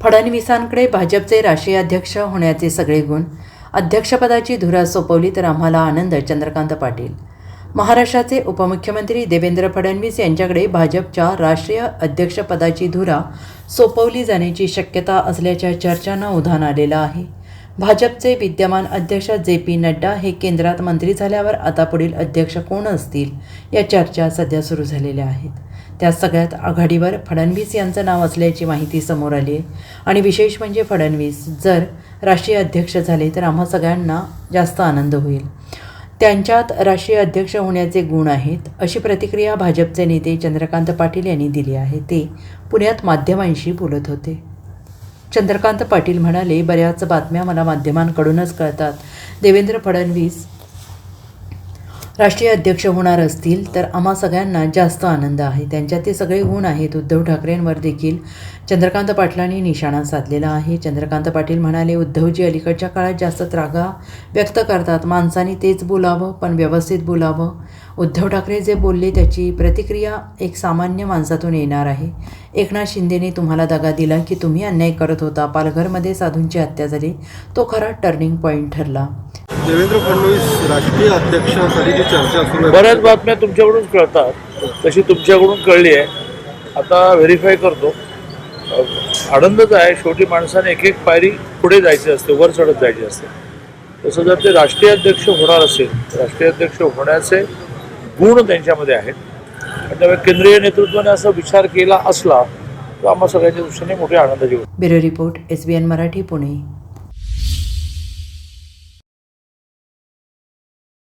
फडणवीसांकडे भाजपचे राष्ट्रीय अध्यक्ष होण्याचे सगळे गुण अध्यक्षपदाची धुरा सोपवली तर आम्हाला आनंद चंद्रकांत पाटील. महाराष्ट्राचे उपमुख्यमंत्री देवेंद्र फडणवीस यांच्याकडे भाजपच्या राष्ट्रीय अध्यक्षपदाची धुरा सोपवली जाण्याची शक्यता असल्याच्या चर्चांना उधाण आलेलं आहे. भाजपचे विद्यमान अध्यक्ष जे पी नड्डा हे केंद्रात मंत्री झाल्यावर आता पुढील अध्यक्ष कोण असतील या चर्चा सध्या सुरू झालेल्या आहेत. त्या सगळ्यात आघाडीवर फडणवीस यांचं नाव असल्याची माहिती समोर आली आहे. आणि विशेष म्हणजे फडणवीस जर राष्ट्रीय अध्यक्ष झाले तर आम्हा सगळ्यांना जास्त आनंद होईल. त्यांच्यात राष्ट्रीय अध्यक्ष होण्याचे गुण आहेत अशी प्रतिक्रिया भाजपचे नेते चंद्रकांत पाटील यांनी दिली आहे. ते पुण्यात माध्यमांशी बोलत होते. चंद्रकांत पाटील म्हणाले बऱ्याच बातम्या मला माध्यमांकडूनच कळतात. देवेंद्र फडणवीस राष्ट्रीय अध्यक्ष होणार असतील तर आम्हा सगळ्यांना जास्त आनंद आहे. त्यांच्यात ते सगळे गुण आहेत. उद्धव ठाकरेंवर देखील चंद्रकांत पाटलांनी निशाणा साधलेला आहे. चंद्रकांत पाटील म्हणाले उद्धवजी अलीकडच्या काळात जास्त त्रागा व्यक्त करतात. माणसाने तेच बोलावं पण व्यवस्थित बोलावं. उद्धव ठाकरे जे बोलले त्याची प्रतिक्रिया एक सामान्य माणसातून येणार आहे. एकनाथ शिंदेने तुम्हाला दगा दिला की तुम्ही अन्याय करत होता. पालघरमध्ये साधूंची हत्या झाली. तो खरा टर्निंग पॉईंट ठरला. देवेंद्र फडणवीस राष्ट्रीय अध्यक्षासाठीची चर्चा सुरू आहे. बऱ्याच बातम्या तुमच्याकडून कळतात. तशी तुमच्याकडून कळली आहे. आता व्हेरीफाय करतो. आनंदच आहे. शेवटी माणसाने एक एक पायरी पुढे जायचे असते वर चढत जायचे असते. तसं जर ते राष्ट्रीय अध्यक्ष होणार असेल राष्ट्रीय अध्यक्ष होण्याचे गुण त्यांच्यामध्ये आहेत. आणि त्यामुळे केंद्रीय नेतृत्वाने असा विचार केला असला तर आम्हा सगळ्यांच्या दृष्टीने मोठी आनंदाची गोष्ट bureau report S B N Marathi Pune.